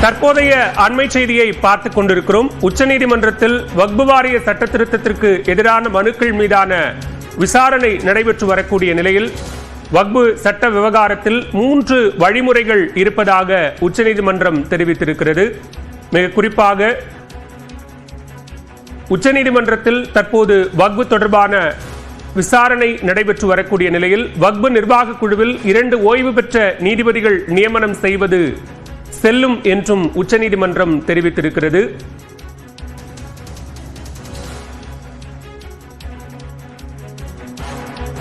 தற்போதைய அண்மை செய்தியை பார்த்துக் கொண்டிருக்கிறோம். உச்சநீதிமன்றத்தில் வக்பு வாரிய சட்ட திருத்தத்திற்கு எதிரான மனுக்கள் மீதான விசாரணை நடைபெற்று வரக்கூடிய நிலையில் வக்பு சட்ட விவகாரத்தில் மூன்று வழிமுறைகள் இருப்பதாக உச்சநீதிமன்றம் தெரிவித்திருக்கிறது. மிக குறிப்பாக உச்சநீதிமன்றத்தில் தற்போது வக்பு தொடர்பான விசாரணை நடைபெற்று வரக்கூடிய நிலையில் வக்பு நிர்வாக குழுவில் இரண்டு ஓய்வு பெற்ற நீதிபதிகள் நியமனம் செய்வது செல்லும் என்றும் உச்சநீதிமன்றம் தெரிவித்திருக்கிறது.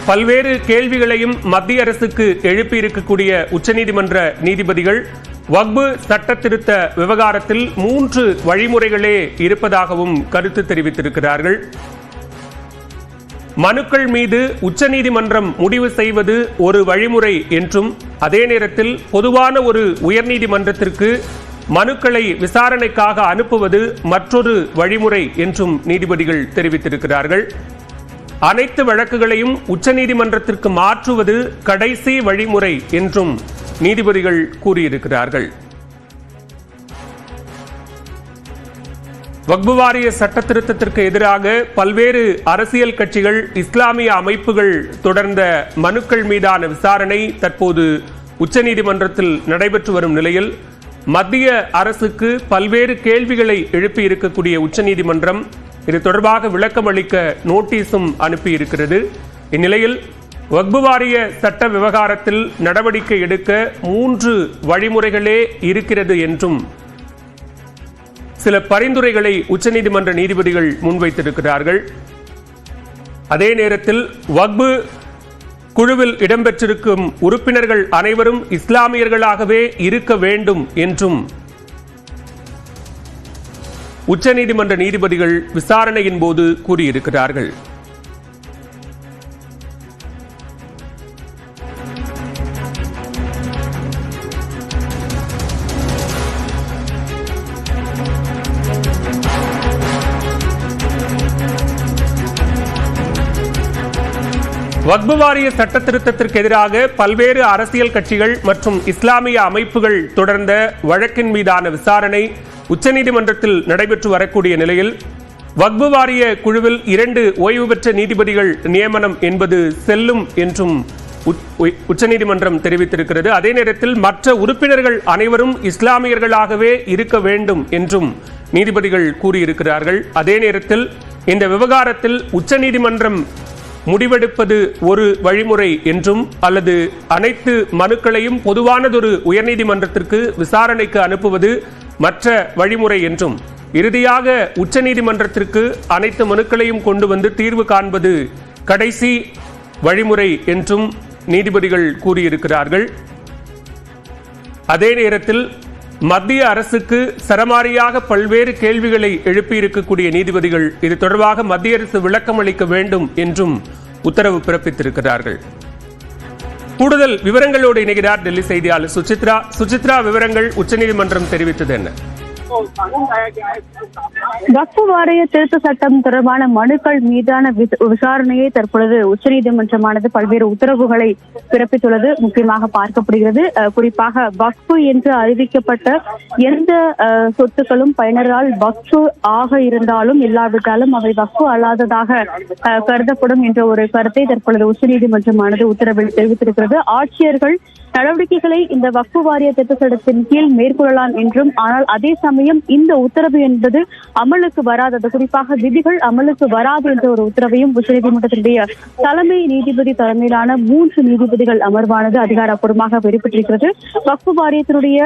பல்வேறு கேள்விகளையும் மத்திய அரசுக்கு எழுப்பியிருக்கக்கூடிய உச்சநீதிமன்ற நீதிபதிகள் வக்பு சட்ட திருத்த விவகாரத்தில் மூன்று வழிமுறைகளே இருப்பதாகவும் கருத்து தெரிவித்திருக்கிறார்கள். மனுக்கள் மீது உச்சநீதிமன்றம் முடிவு செய்வது ஒரு வழிமுறை என்றும் அதே நேரத்தில் பொதுவான ஒரு உயர்நீதிமன்றத்திற்கு மனுக்களை விசாரணைக்காக அனுப்புவது மற்றொரு வழிமுறை என்றும் நீதிபதிகள் தெரிவித்திருக்கிறார்கள். அனைத்து வழக்குகளையும் உச்சநீதிமன்றத்திற்கு மாற்றுவது கடைசி வழிமுறை என்றும் நீதிபதிகள் கூறியிருக்கிறார்கள். வக்பு வாரிய சட்ட திருத்தத்திற்கு எதிராக பல்வேறு அரசியல் கட்சிகள் இஸ்லாமிய அமைப்புகள் தொடர்ந்த மனுக்கள் மீதான விசாரணை தற்போது உச்சநீதிமன்றத்தில் நடைபெற்று வரும் நிலையில் மத்திய அரசுக்கு பல்வேறு கேள்விகளை எழுப்பி இருக்கக்கூடிய உச்சநீதிமன்றம் இது தொடர்பாக விளக்கம் அளிக்க நோட்டீஸும் அனுப்பியிருக்கிறது இந்நிலையில் வக்பு வாரிய சட்ட விவகாரத்தில் நடவடிக்கை எடுக்க மூன்று வழிமுறைகளே இருக்கிறது என்றும் சில பரிந்துரைகளை உச்சநீதிமன்ற நீதிபதிகள் முன்வைத்திருக்கிறார்கள். அதே நேரத்தில் வக்பு குழுவில் இடம்பெற்றிருக்கும் உறுப்பினர்கள் அனைவரும் இஸ்லாமியர்களாகவே இருக்க வேண்டும் என்றும் உச்சநீதிமன்ற நீதிபதிகள் விசாரணையின் போது கூறியிருக்கிறார்கள். வக்பு வாரிய சட்ட திருத்தத்திற்கு எதிராக பல்வேறு அரசியல் கட்சிகள் மற்றும் இஸ்லாமிய அமைப்புகள் தொடர்ந்த வழக்கின் மீதான விசாரணை உச்சநீதிமன்றத்தில் நடைபெற்று வரக்கூடிய நிலையில் வக்பு வாரிய குழுவில் இரண்டு ஓய்வு பெற்ற நீதிபதிகள் நியமனம் என்பது செல்லும் என்றும் உச்சநீதிமன்றம் தெரிவித்திருக்கிறது. அதே நேரத்தில் மற்ற உறுப்பினர்கள் அனைவரும் இஸ்லாமியர்களாகவே இருக்க வேண்டும் என்றும் நீதிபதிகள் கூறியிருக்கிறார்கள். அதே நேரத்தில் இந்த விவகாரத்தில் உச்சநீதிமன்றம் முடிவெடுப்பது ஒரு வழிமுறை என்றும் அல்லது அனைத்து மனுக்களையும் பொதுவானதொரு உயர்நீதிமன்றத்திற்கு விசாரணைக்கு அனுப்புவது மற்ற வழிமுறை என்றும் இறுதியாக உச்சநீதிமன்றத்திற்கு அனைத்து மனுக்களையும் கொண்டு வந்து தீர்வு காண்பது கடைசி வழிமுறை என்றும் நீதிபதிகள் கூறியிருக்கிறார்கள். அதே நேரத்தில் மத்திய அரசுக்கு சரமாரியாக பல்வேறு கேள்விகளை எழுப்பியிருக்கக்கூடிய நீதிபதிகள் இது தொடர்பாக மத்திய அரசு விளக்கம் அளிக்க வேண்டும் என்றும் உத்தரவு பிறப்பித்திருக்கிறார்கள். கூடுதல் விவரங்களோடு இணைகிறார் டெல்லி செய்தியாளர் சுசித்ரா. சுசித்ரா விவரங்கள் உச்சநீதிமன்றம் தெரிவித்தது என்ன? வக்ஃபு வாரிய திருத்த சட்டம் தொடர்பான மனுக்கள் மீதான விச- விசாரணையை தற்பொழுது உச்சநீதிமன்றமானது பல்வேறு உத்தரவுகளை பிறப்பித்துள்ளது. முக்கியமாக பார்க்கப்படுகிறது குறிப்பாக வக்ஃபு என்று அறிவிக்கப்பட்ட எந்த அஹ், சொத்துக்களும் பயனரால் வக்ஃபு ஆக இருந்தாலும் இல்லாவிட்டாலும் அவை வக்ஃபு அல்லாததாக அஹ், கருதப்படும் என்ற ஒரு கருத்தை தற்பொழுது உச்சநீதிமன்றமானது உத்தரவில் தெரிவித்திருக்கிறது. ஆட்சியர்கள் நடவடிக்கைகளை இந்த வக்ஃபு வாரிய திருத்த கீழ் மேற்கொள்ளலாம் என்றும் ஆனால் அதே சமயம் இந்த உத்தரவு என்பது அமலுக்கு வராதது. குறிப்பாக விதிகள் அமலுக்கு வராது என்ற ஒரு உத்தரவையும் உச்சநீதிமன்றத்தினுடைய தலைமை நீதிபதி தலைமையிலான மூன்று நீதிபதிகள் அமர்வானது அதிகாரப்பூர்வமாக வெளிப்பட்டிருக்கிறது வக்ஃபு வாரியத்தினுடைய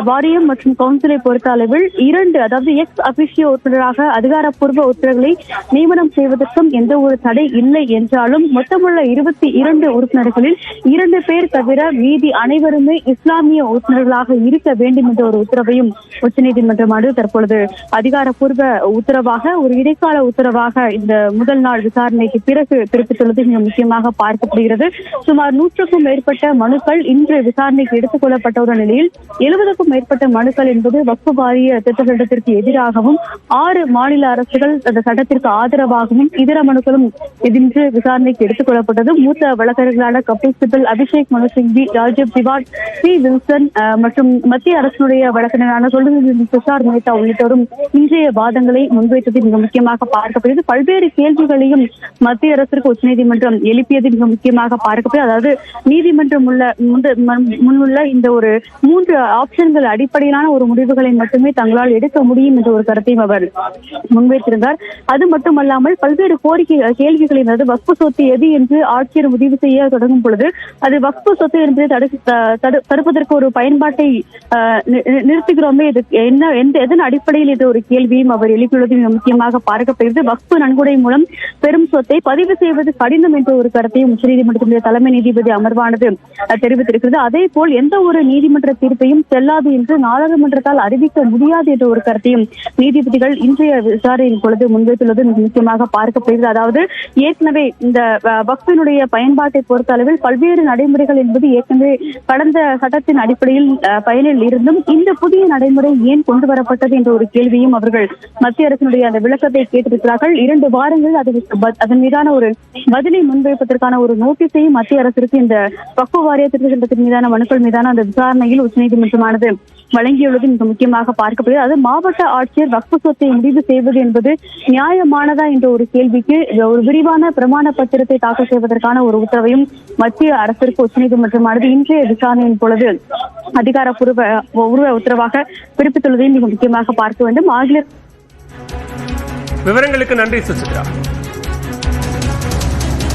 வாரியம் மற்றும் கவுன்சிலை பொறுத்த அளவில் இரண்டு அதாவது எக்ஸ் அபிஷிய உறுப்பினராக அதிகாரப்பூர்வ உறுப்பினர்களை நியமனம் செய்வதற்கும் எந்த ஒரு தடை இல்லை என்றாலும் மொத்தமுள்ள இருபத்தி இரண்டு உறுப்பினர்களில் இரண்டு பேர் தவிர மீதி அனைவருமே இஸ்லாமிய உறுப்பினர்களாக இருக்க வேண்டும் என்ற ஒரு உத்தரவையும் உச்சநீதிமன்றமானது தற்பொழுது அதிகாரப்பூர்வ உத்தரவாக ஒரு இடைக்கால உத்தரவாக இந்த முதல் நாள் விசாரணைக்கு பிறகு பிறப்பித்துள்ளது. மிக முக்கியமாக பார்க்கப்படுகிறது. சுமார் நூற்றுக்கும் மேற்பட்ட மனுக்கள் இன்று விசாரணைக்கு எடுத்துக் கொள்ளப்பட்ட ஒரு நிலையில் எழுபதுக்கும் ஐம்பதுக்கும் மேற்பட்ட மனுக்கள் என்பது வக்ஃபு வாரிய திருத்த சட்டத்திற்கு எதிராகவும் ஆறு மாநில அரசுகள் அந்த சட்டத்திற்கு ஆதரவாகவும் இதர மனுக்களும் இன்று விசாரணைக்கு எடுத்துக் கொள்ளப்பட்டது. மூத்த வழக்கறிஞர்களான கபில் சிபல் அபிஷேக் மனு சிங்வி ராஜீவ் திவான் பி. வில்சன் மற்றும் மத்திய அரசினுடைய வழக்கறிஞரான சொல்லுங்கள் துஷார் மேத்தா உள்ளிட்டோரும் இன்றைய வாதங்களை முன்வைத்தது மிக முக்கியமாக பார்க்கப்படுகிறது. பல்வேறு கேள்விகளையும் மத்திய அரசிற்கு உச்சநீதிமன்றம் எழுப்பியது மிக முக்கியமாக பார்க்கப்படுகிறது. அதாவது நீதிமன்றம் உள்ள முன்னுள்ள இந்த ஒரு மூன்று ஆப்ஷன் விவரங்கள் அடிப்படையிலான ஒரு முடிவுகளை மட்டுமே தங்களால் எடுக்க முடியும் என்ற ஒரு கருத்தையும் அவர் முன்வைத்திருந்தார். அது மட்டுமல்லாமல் பல்வேறு கோரிக்கை கேள்விகளை அதாவது வக்பு சொத்து எது என்று ஆட்சியர் முடிவு செய்ய தொடங்கும் பொழுது அது வக்பு சொத்து என்பதை தடு தடுப்பதற்கு ஒரு பயன்பாட்டை நிறுத்துகிறோமே? இது என்ன எந்த எதன் அடிப்படையில் இது ஒரு கேள்வியும் அவர் எழுப்பியுள்ளது? மிக முக்கியமாக பார்க்கப்படுகிறது. வக்பு நன்கொடை மூலம் பெரும் சொத்தை பதிவு செய்வது கடினம் என்ற ஒரு கருத்தையும் உச்சநீதிமன்றத்தினுடைய தலைமை நீதிபதி அமர்வானது தெரிவித்திருக்கிறது. அதே போல் எந்த ஒரு நீதிமன்ற தீர்ப்பையும் செல்ல செல்லாது என்று நாடாளுமன்றத்தால் அறிவிக்க முடியாது என்ற ஒரு கருத்தையும் நீதிபதிகள் இன்றைய விசாரணையின் பொழுது முன்வைத்துள்ளது. மிக முக்கியமாக பார்க்கப்படுகிறது அதாவது ஏற்கனவே இந்த வக்ஃபினுடைய பயன்பாட்டை பொறுத்த அளவில் பல்வேறு நடைமுறைகள் என்பது ஏற்கனவே கடந்த சட்டத்தின் அடிப்படையில் பயனில் இருந்தும் இந்த புதிய நடைமுறை ஏன் கொண்டு வரப்பட்டது என்ற ஒரு கேள்வியும் அவர்கள் மத்திய அரசினுடைய அந்த விளக்கத்தை கேட்டிருக்கிறார்கள். இரண்டு வாரங்கள் அது அதன் மீதான ஒரு பதிலை முன்வைப்பதற்கான ஒரு நோட்டீஸையும் மத்திய அரசிற்கு இந்த வக்ஃபு வாரிய திருத்த சட்டத்தின் மீதான மனுக்கள் மீதான அந்த விசாரணையில் உச்சநீதிமன்றமானது வழங்கியுள்ளது மிக முக்கியமாக பார்க்கப்படுகிறது. அது மாவட்ட ஆட்சியர் வக்ஃபு சொத்தை முடிவு செய்வது என்பது நியாயமானதா என்ற ஒரு கேள்விக்கு ஒரு விரிவான பிரமாண பத்திரத்தை தாக்கல் செய்வதற்கான ஒரு உத்தரவையும் மத்திய அரசிற்கு உச்சநீதிமன்றமானது இன்றைய விசாரணையின் பொழுது அதிகாரப்பூர்வ உருவ உத்தரவாக பிறப்பித்துள்ளதையும் மிக முக்கியமாக பார்க்க வேண்டும். ஆகிய விவரங்களுக்கு நன்றி சுசித்ரா.